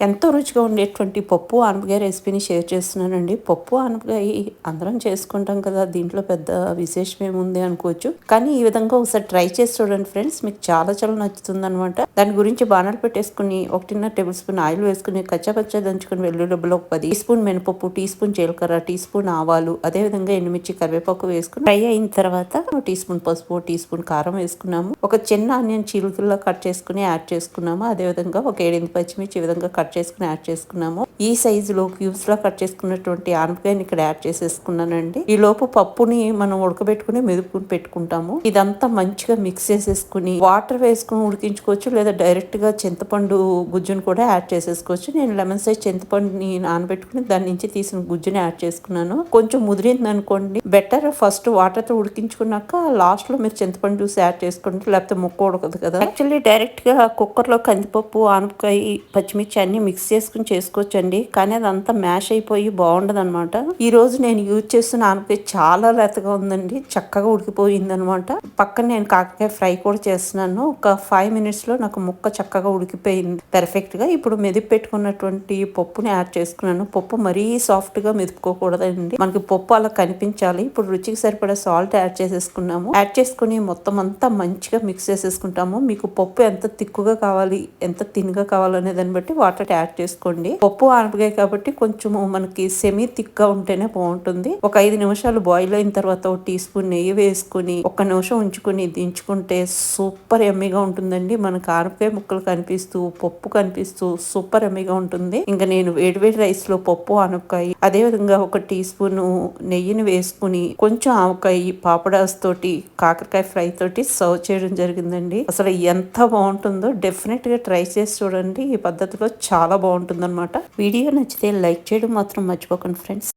ఎంతో రుచిగా ఉండేటువంటి పప్పు ఆనపకాయ రెసిపీని షేర్ చేస్తున్నానండి. పప్పు ఆనపకాయ అందరం చేసుకుంటాం కదా దీంట్లో పెద్ద విశేషం ఏముంది అనుకోవచ్చు. కానీ ఈ విధంగా ఒకసారి ట్రై చేసి చూడండి ఫ్రెండ్స్ మీకు చాలా చాలా నచ్చుతుంది అనమాట దాని గురించి బాణాలు పెట్టేసుకుని ఒకటిన్నర టేబుల్ స్పూన్ ఆయిల్ వేసుకుని కచ్చాపచ్చా దంచుకుని వెల్లుల్లి డబ్బులు ఒక పది టీ స్పూన్ మినపప్పు టీ స్పూన్ జీలకర్ర టీ స్పూన్ ఆవాలు అదే విధంగా ఎండుమిర్చి కరివేపాకు వేసుకుని ఫ్రై అయిన తర్వాత టీ స్పూన్ పసుపు టీ స్పూన్ కారం వేసుకున్నాము. ఒక చిన్న ఆనియన్ చీలుకల్లో కట్ చేసుకుని యాడ్ చేసుకున్నాము. అదే విధంగా ఒక ఏడెనిమిది పచ్చిమిర్చి ఈ విధంగా కట్ చేసుకుని యాడ్ చేసుకున్నాము. ఈ సైజులో క్యూబ్స్లో కట్ చేసుకున్నటువంటి ఆనపకాయని ఇక్కడ యాడ్ చేసేసుకున్నానండి. ఈ లోపు పప్పుని మనం ఉడకబెట్టుకుని మెదుపుకుని పెట్టుకుంటాము. ఇదంతా మంచిగా మిక్స్ చేసేసుకుని వాటర్ వేసుకుని ఉడికించుకోవచ్చు లేదా డైరెక్ట్గా చింతపండు గుజ్జును కూడా యాడ్ చేసేసుకోవచ్చు. నేను లెమన్ సైజ్ చింతపండుని నానబెట్టుకుని దాని నుంచి తీసిన గుజ్జుని యాడ్ చేసుకున్నాను. కొంచెం ముదిరింది అనుకోండి. బెటర్ ఫస్ట్ వాటర్తో ఉడికించుకున్నాక లాస్ట్లో మీరు చింతపండు జ్యూస్ యాడ్ చేసుకుంటే లేకపోతే ముక్క ఉడకదు కదా. యాక్చువల్లీ డైరెక్ట్గా కుక్కర్లో కందిపప్పు ఆనపకాయ పచ్చిమిర్చి అన్ని మిక్స్ చేసుకుని చేసుకోవచ్చండి. కానీ అదంతా మ్యాష్ అయిపోయి బాగుండదు అనమాట ఈ రోజు నేను యూజ్ చేస్తున్న ఆనపకాయ చాలా లేతగా ఉందండి. చక్కగా ఉడికిపోయింది అనమాట పక్కన నేను కాకరకాయ ఫ్రై కూడా చేస్తున్నాను. ఒక ఫైవ్ మినిట్స్లో నాకు ముక్క చక్కగా ఉడికిపోయింది. పెర్ఫెక్ట్గా ఇప్పుడు మెదిపి పెట్టుకున్నటువంటి పప్పుని యాడ్ చేసుకున్నాను. పప్పు మరీ సాఫ్ట్గా మెదుపుకోకూడదండి. మనకి పప్పు అలా కనిపించాలి. ఇప్పుడు రుచికి సరిపడే సాల్ట్ యాడ్ చేసేసుకున్నాము. యాడ్ చేసుకుని మొత్తం అంతా మంచిగా మిక్స్ చేసేసుకుంటాము. మీకు పప్పు ఎంత తిక్కుగా కావాలి ఎంత తిన్గా కావాలనే దాన్ని బట్టి వాటర్ యాడ్ చేసుకోండి. పప్పు ఆనపకాయ కాబట్టి కొంచెము మనకి సెమీ థిక్ ఉంటేనే బాగుంటుంది. ఒక ఐదు నిమిషాలు బాయిల్ అయిన తర్వాత ఒక టీ స్పూన్ నెయ్యి వేసుకుని ఒక నిమిషం ఉంచుకుని దించుకుంటే సూపర్ ఎమ్మిగా ఉంటుందండి. మనకు ఆనపకాయ ముక్కలు కనిపిస్తూ పప్పు కనిపిస్తూ సూపర్ ఎమ్మిగా ఉంటుంది. ఇంకా నేను వేడివేడి రైస్లో పప్పు ఆనపకాయ అదే విధంగా ఒక టీ స్పూన్ నెయ్యిని వేసుకుని కొంచెం ఆవకాయ పాపడాస్ తోటి కాకరకాయ ఫ్రై తోటి సర్వ్ చేయడం జరిగిందండి. అసలు ఎంత బాగుంటుందో డెఫినెట్గా ట్రై చేసి చూడండి. ఈ పద్ధతిలో చాలా బాగుంటుంది అనమాట వీడియో నచ్చితే లైక్ చేయడం మాత్రం మర్చిపోకండి ఫ్రెండ్స్.